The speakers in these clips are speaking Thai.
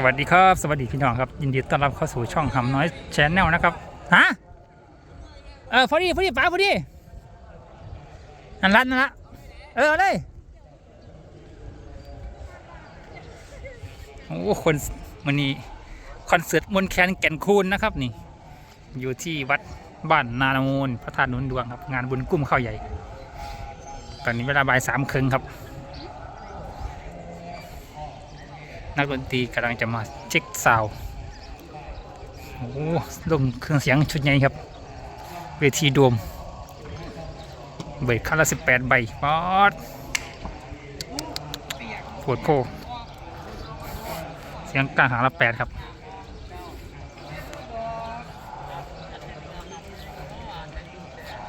สวัสดีครับ สวัสดีพี่น้องครับยินดีต้อนรับเข้าสู่ช่องหำน้อยแชนแนลนะครับฮะเออพอดีพอดีป๋าพอดีนั่นละนั่นละเออเลยโอ้คนมันนี้คอนเสิร์ตมนแคนแก่นคูนนะครับนี่ อยู่ที่วัดบ้านนาโนนพระธาตุนุนดวงครับ งานบุญกุ้มข้าวใหญ่ ตอนนี้เวลาบ่ายสามครึ่งครับ นักดนตรีกำลังจะมาเช็คซาวโอ้ลงเครื่องเสียงชุดใหญ่ครับ เวทีโดมเบรกคันละสิบแปดใบป๊อดปวดโพเสียงกลางหางละแปดครับ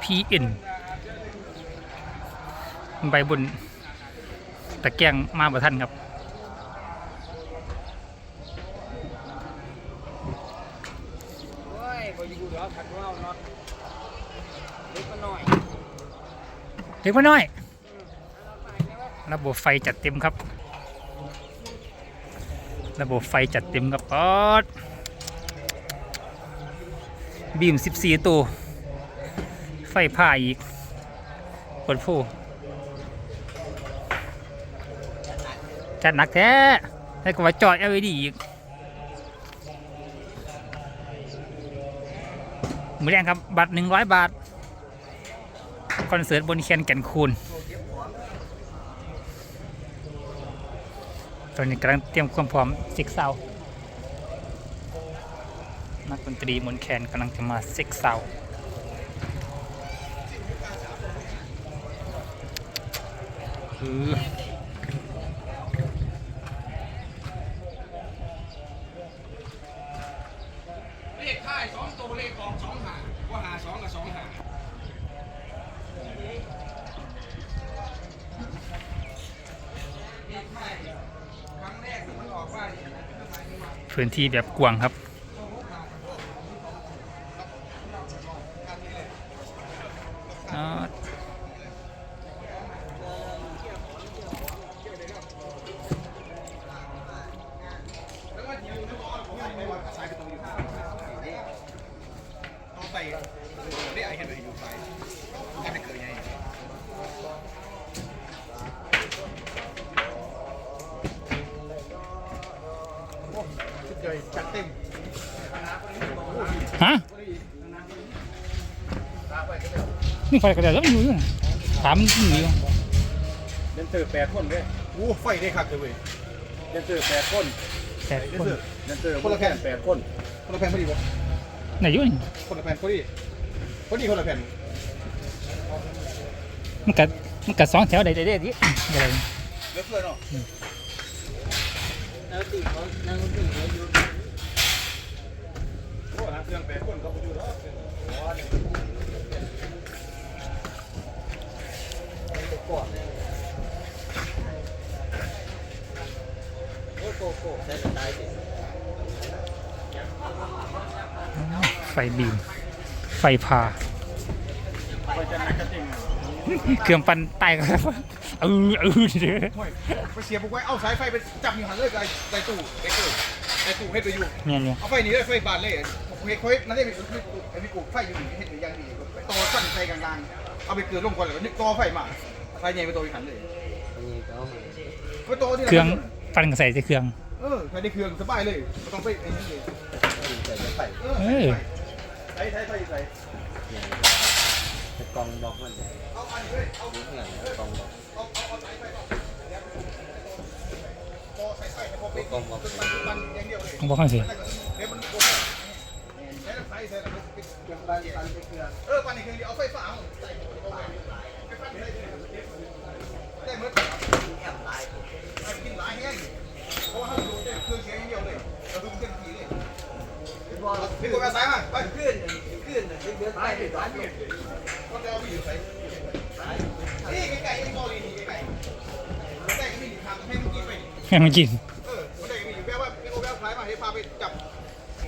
PN ใบบนตะแกงมาบ่ทันครับ โอ้ยบ่อยู่แล้วขัดว่าวน็อตเล็กมาหน่อย เล็กมาน้อย ระบบไฟจัดเต็มครับ ระบบไฟจัดเต็มครับป๊อดบีม 14 ตัว ไฟผ้าอีกกดผู้จัดหนักแท้แล้วก็ว่าจอด LED อีกมือแรงครับ บัตร100 บาท คอนเสิร์ตบนเคียนแก่นคูนตอนนี้กำลังเตรียมความพร้อมซิกเซานักดนตรีมนแคนกำลังจะมาซิกเซาอือ เลขท้ายสองตัวเลขออกสองหาว่าหาสองกับสองหาเลขท้ายครั้งแรกที่มันออกว่าเนี่ย พื้นที่แบบกว้างครับ ฮะนี่ไฟกระเด็นแล้วมันอยู่อยู่นะถามมันอยู่อยู่เดนเตอร์แปดคนเลยโอ้ไฟได้คักเลยเว้ยเดนเตอร์แปดคนแต่เดนคนเตอร์เดนเตอร์คนละแผ่นแปดคนคนละแผ่นพอดีป่ะไหนอยู่นี่คนละแผ่นพอดีพอดีคนละแผ่นมันกัดมันกัดสองแถวใดใดใดดิเดี๋ยวเลือกเลยเนาะแล้วตีเขานั่งตีเขาอยู่โอ้นะเครื่องแปดคนเขาไปอยู่แล้ว โอ้โกโก้ใช้ส ไตล์สิไฟบีม ไฟพาไปจะนักกระติ่งเครื่องปั่นไตครับเออเออเด้อห่วยไปเสียบุกไว้เอาสายไฟไปจับอยู่หันเลยกับไอ้ตู้ไอ้ตู้ไอ้ตู้เฮ็ดไปอยู่เนี่ยเนี่ยเอาไฟนี้เลยไฟบานเลย เฮ็ดเขาเฮ็ดนั่นเองไอ้พี่กูไฟอยู่นี่เฮ็ดอย่างดีไปต่อสั้นใส่กลางๆเอาไปเกลือลงก่อนแล้วนึกต่อไฟมาไฟใหญ่ไปต่ออีกหันเลยไปต่อที่เครื่องปั่นก็ใส่ใส่เครื่องเออใช้ในเครื่องสบายเลยไม่ต้องไปไอ้นี่เลยใส่ใส่เออใส่ใส่ใส่ใส่กองบล็อกมันเอาอันนี้เลยเอาดูข้างหลังกองบล็อกเอาเอาเอาสายไฟก่อนต่อสายไฟให้อไปกองบล็อกมันมันอย่างเดียวเลยต้องบอกให้สิ ใช้ไฟใช้แล้วปิดเกลือปันปันไปเกลือเออปันอีกเครื่องเดียวเอาไฟฟ้าใส่โอเคไปปันได้เลยได้เมื่อไอ้กินหลายแห้งเพราะว่าถ้าดูเครื่องเสียงอย่างเดียวเลยเราดูเต็มที่เลยพี่กดมาซ้ายมาไปขึ้นขึ้นเดือดไปเดือดไปก็จะเอาไปอยู่ใส่นี่ไก่ไอ้บอลนี่ไก่ได้ก็มีทางให้มันกินไปให้มันกินเออมันได้มีอยู่แปลว่าเป็นโอแปลซ้ายมาให้พาไปจับ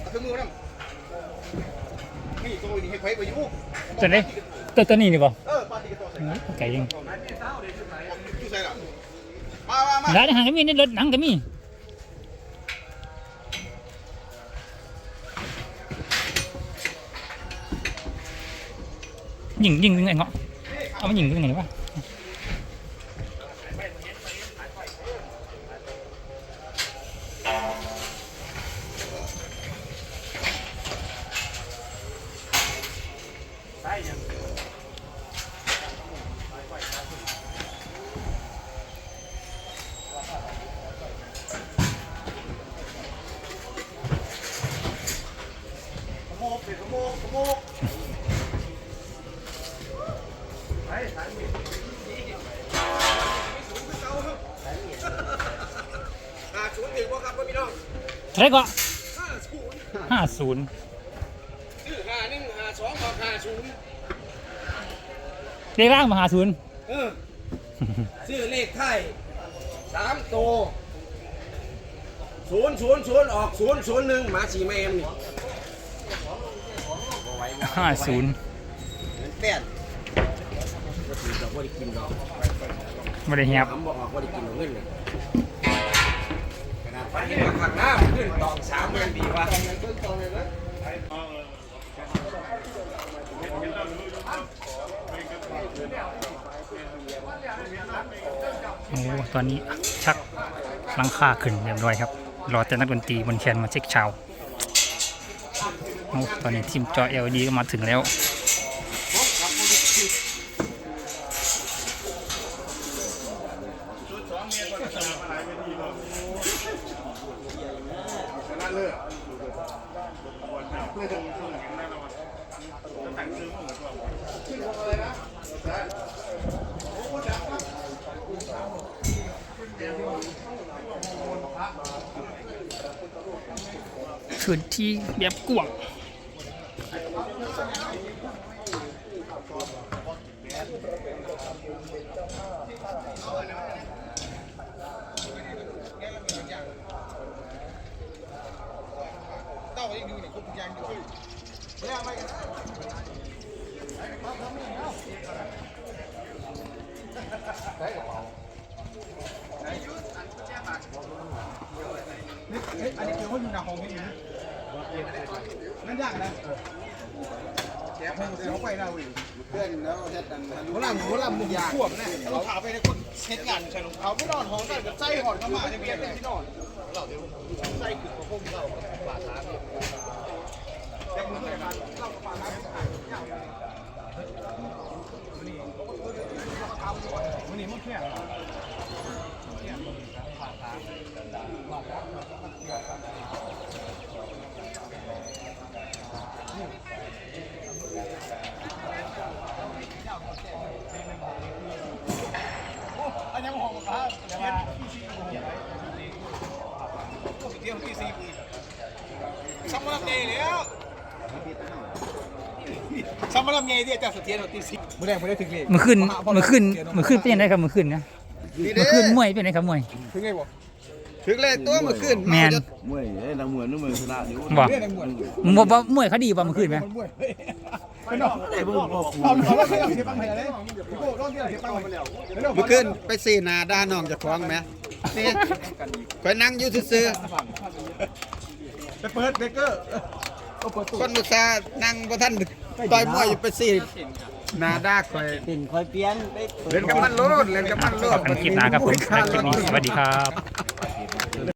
เอาเครื่องมือนั่น ตัวนี้ตัวตัวนี้นี่บ่ไก่ยิงร้านหารก็มีในรถหนังก็มียิงยิงยังไงเงาะเอามายิงยังไงวะ ขโมกเป็นขโมกขโมกไปสายมีไม่สูงไม่เก่าครับหาศูนย์ถึงว่ครับพี่น้องเท่าไหรก็ห้าศูนย์ ศูนย์เรียกร่างมาหาศูนย์เออซื้อเลขไทยสามตัวศูนย์ศูนย์ศูนย์ออกศูนย์ศูนย์หนึ่งหมาสีแมมนี่ห้าศูนย์แป้นก็ถือดอกว่าได้กินดอกไม่ได้เฮียบทำบอกออกว่าได้กินดอกเงินเลยขนาดฟันนี่มาขังหน้าขึ้นตองสามเดือนดีวะ โอ้ตอนนี้ชักลังคาขึ้นเรียบร้อยครับ รอแต่นักดนตรีบนแคนมาเช็คชาวโอ้ตอนนี้ทีมจอ LED ก็มาถึงแล้ว พื้นที่แบบกว้างเต้ายังดูเนี่ยครบทุกอย่างอยู่ไม่เอาไม่กัน อันนี้คือว่าอยู่ในห้องนี่นะนั่นยากนะแกให้เขาไปเราอีกเพื่อนแล้วเฮ็ดอันหัวลำหัวลำมุกขวบนะเราถาไปในคนเฮ็ดงานใช่หรอเขาไม่นอนห้องกันกับใจหอนเข้ามาจะเก็บที่นอนเราเดี๋ยวใจขึ้นกับพวกเราบาดล้างเนี่ยแต่มึงไม่มาเราบาดล้าง วันนี้มันแค่อันยังห้องครับแต่ว่าเที่ยวที่สี่ปีสมรภูมิแล้ว สมรภูมิที่อาจารย์เสถียรที่สี่ไม่ได้ไม่ได้ถึงเลยเมื่อคืนเมื่อคืนเมื่อคืนเป็นยังไงครับเมื่อคืนนะเมื่อคืนมวยเป็นยังไงครับมวยถึงไงบ่ถึงเลยตัวเมื่อคืนแมนมวยเอ้ยนักมวยนึกมวยชนะอยู่บอกเรื่องในมวยมึงบอกว่ามวยเขาดีป่ะเมื่อคืนไหมมันมวยไปนอกไอ้เบิ่งพ่อครูเอาเอาเราเที่ยวเที่ยวปังไปเลยพี่โก้รอบเที่ยวเที่ยวปังไปแล้วเมื่อคืนไปสีหนาด้านน้องเจะคล้าของไหมนี่คอยนั่งอยู่ซื่อไปเปิดเบเกอร์ก็เปิดๆตู้ คนมุตสาห์นั่งบ่ท่านต่อยมวยอยู่ไปสีหนาด้าคอยเป็นคอยเปลี่ยนไปเล่นกับมันโลดเล่นกับมันโลขอดบคุณคลิปหนะครับผมในคลิปนี้สวัสดีครับ